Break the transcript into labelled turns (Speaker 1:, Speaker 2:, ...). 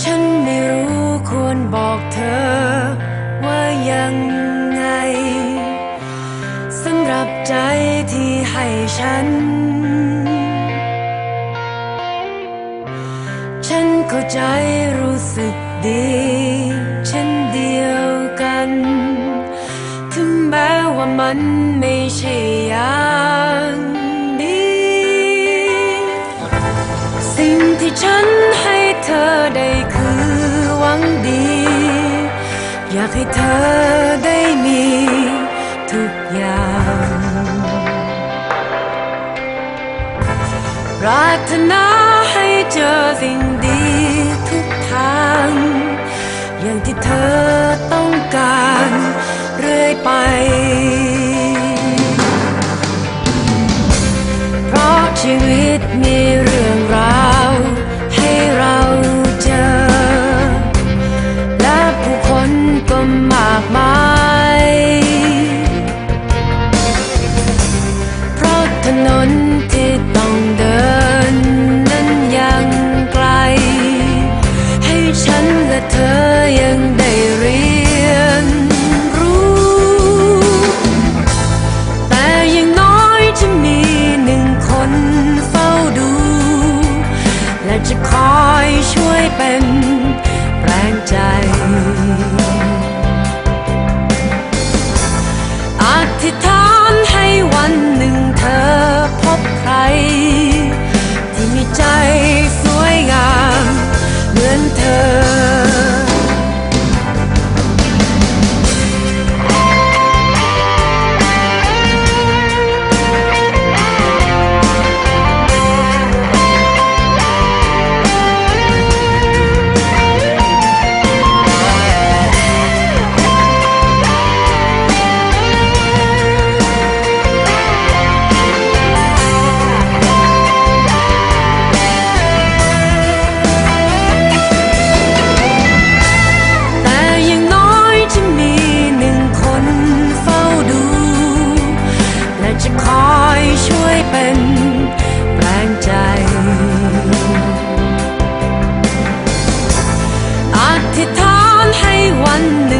Speaker 1: ฉันไม่รู้ควรบอกเธอ ว่ายังไงสำหรับใจที่ให้ฉัน ฉันเข้าใจรู้สึกดี เช่นเดียวกัน ถึงแม้ว่ามันไม่ใช่อย่างนี้สิ่งที่ฉันให้เธอได้ังดี อยากให้เธอได้มีทุกอย่าง ปรารถนาให้เจอสิ่งดีทุกทาง อย่างที่เธอต้องการเรื่อยไป ถนน cuando